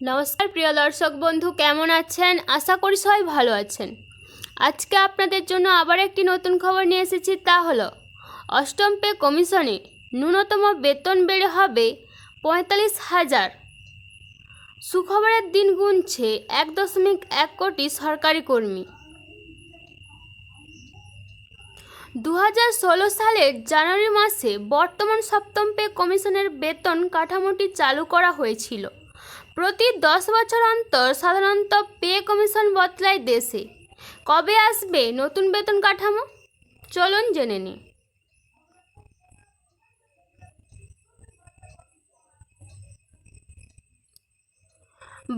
নমস্কার, প্রিয় দর্শক বন্ধু, কেমন আছেন? আশা করি সবাই ভালো আছেন। আজকে আপনাদের জন্য আবার একটি নতুন খবর নিয়ে এসেছি, তা হলো, অষ্টম পে কমিশনে ন্যূনতম বেতন বেড়ে হবে পঁয়তাল্লিশ হাজার। সুখবরের দিন গুনছে এক দশমিক এক কোটি সরকারি কর্মী। দু হাজার ষোলো সালের জানুয়ারি মাসে বর্তমান সপ্তম পে কমিশনের বেতন কাঠামোটি চালু করা হয়েছিল। প্রতি দশ বছর অন্তর সাধারণত পে কমিশন বদলায় দেশে। কবে আসবে নতুন বেতন কাঠামো? চলুন জেনে নিই।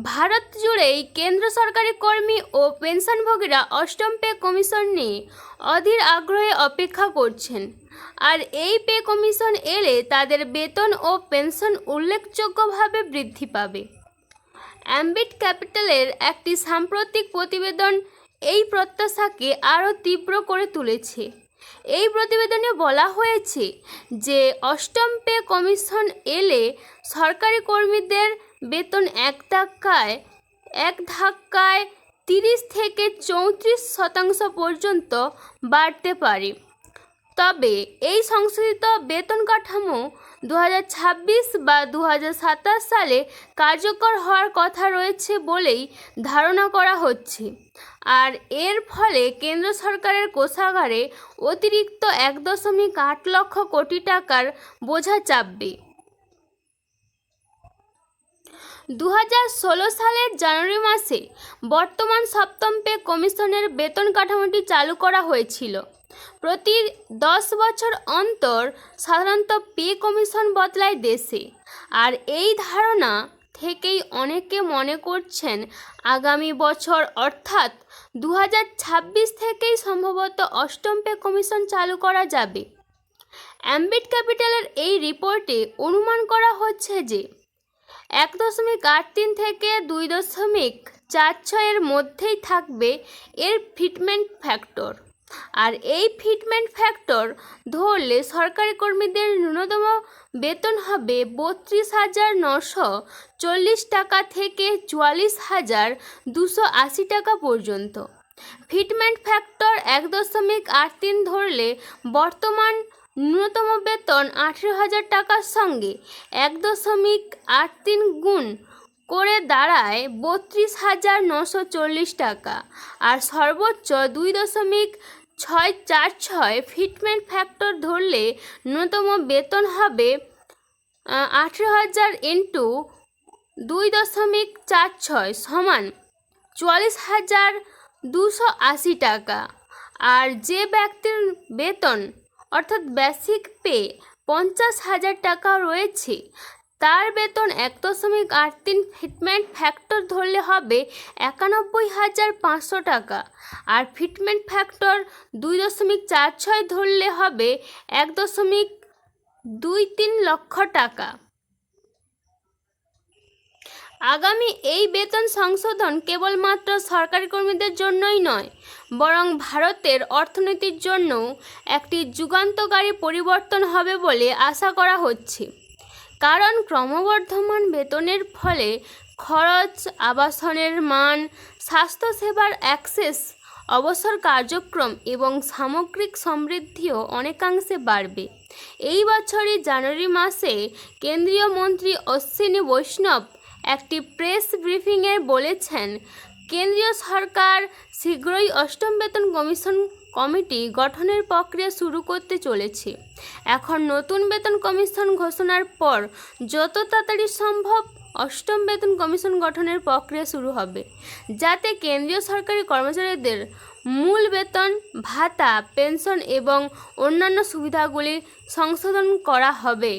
ভারত জুড়েই কেন্দ্র সরকারি কর্মী ও পেনশনভোগীরা অষ্টম পে কমিশন নিয়ে অধীর আগ্রহে অপেক্ষা করছেন। আর এই পে কমিশন এলে তাদের বেতন ও পেনশন উল্লেখযোগ্যভাবে বৃদ্ধি পাবে। অ্যাম্বিট ক্যাপিটালের একটি সাম্প্রতিক প্রতিবেদন এই প্রত্যাশাকে আরও তীব্র করে তুলেছে। এই প্রতিবেদনে বলা হয়েছে যে, অষ্টম পে কমিশন এলে সরকারি কর্মীদের বেতন এক ধাক্কায় এক ধাক্কায় তিরিশ থেকে চৌত্রিশ শতাংশ পর্যন্ত বাড়তে পারে। তবে এই সংশোধিত বেতন কাঠামো দু হাজার ছাব্বিশ বা দু হাজার সাতাশ সালে কার্যকর হওয়ার কথা রয়েছে বলেই ধারণা করা হচ্ছে। আর এর ফলে কেন্দ্র সরকারের কোষাগারে অতিরিক্ত এক দশমিক আট লক্ষ কোটি টাকার বোঝা চাপবে। দু হাজার ষোলো সালের জানুয়ারি মাসে বর্তমান সপ্তম পে কমিশনের বেতন কাঠামোটি চালু করা হয়েছিল। প্রতি দশ বছর অন্তর সাধারণত পে কমিশন বদলায় দেশে। আর এই ধারণা থেকেই অনেকে মনে করছেন আগামী বছর, অর্থাৎ দু হাজার ছাব্বিশ থেকেই সম্ভবত অষ্টম পে কমিশন চালু করা যাবে। অ্যাম্বিট ক্যাপিটালের এই রিপোর্টে অনুমান করা হচ্ছে যে, এক দশমিক আট তিন থেকে দুই দশমিক চার ছয়ের মধ্যেই থাকবে এর ফিটমেন্ট ফ্যাক্টর। আর এই ফিটমেন্ট ফ্যাক্টর ধরলে সরকারি কর্মীদের ন্যূনতম বেতন হবে বত্রিশ হাজার নশো চল্লিশ টাকা থেকে চুয়াল্লিশ হাজার দুশো আশি টাকা পর্যন্ত। ফিটমেন্ট ফ্যাক্টর এক দশমিক আট তিন ধরলে বর্তমান ন্যূনতম বেতন আঠেরো হাজার টাকার সঙ্গে এক দশমিক আট তিন গুণ করে দাঁড়ায় বত্রিশ হাজার নশো চল্লিশ টাকা আর সর্বোচ্চ দুই দশমিক ছয় চার ছয় ফিটমেন্ট ফ্যাক্টর ধরলে ন্যূনতম বেতন হবে আঠেরো হাজার ইন্টু দুই দশমিক চার ছয় সমান চুয়াল্লিশ হাজার দুশো আশি টাকা। আর যে ব্যক্তির বেতন, অর্থাৎ বেসিক পে পঞ্চাশ হাজার টাকা রয়েছে তার বেতন এক দশমিক আট তিন ফিটমেন্ট ফ্যাক্টর ধরলে হবে একানব্বই হাজার পাঁচশো টাকা। আর ফিটমেন্ট ফ্যাক্টর দুই দশমিক চার ছয় ধরলে হবে এক দশমিক দুই তিন লক্ষ টাকা। আগামী এই বেতন সংশোধন কেবলমাত্র সরকারি কর্মীদের জন্যই নয়, বরং ভারতের অর্থনীতির জন্যও একটি যুগান্তকারী পরিবর্তন হবে বলে আশা করা হচ্ছে। কারণ ক্রমবর্ধমান বেতনের ফলে খরচ, আবাসনের মান, স্বাস্থ্যসেবার অ্যাক্সেস, অবসর কার্যক্রম এবং সামগ্রিক সমৃদ্ধিও অনেকাংশে বাড়বে। এই বছরই জানুয়ারি মাসে কেন্দ্রীয় মন্ত্রী অশ্বিনী বৈষ্ণব একটি প্রেস ব্রিফিংয়ে বলেছেন কেন্দ্রীয় সরকার শীঘ্রই অষ্টম বেতন কমিশন কমিটি গঠনের প্রক্রিয়া শুরু করতে চলেছে। এখন নতুন বেতন কমিশন ঘোষণার পর যত তাড়াতাড়ি সম্ভব অষ্টম বেতন কমিশন গঠনের প্রক্রিয়া শুরু হবে, যাতে কেন্দ্রীয় সরকারি কর্মচারীদের মূল বেতন, ভাতা, পেনশন এবং অন্যান্য সুবিধাগুলি সংশোধন করা হবে।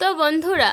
তো বন্ধুরা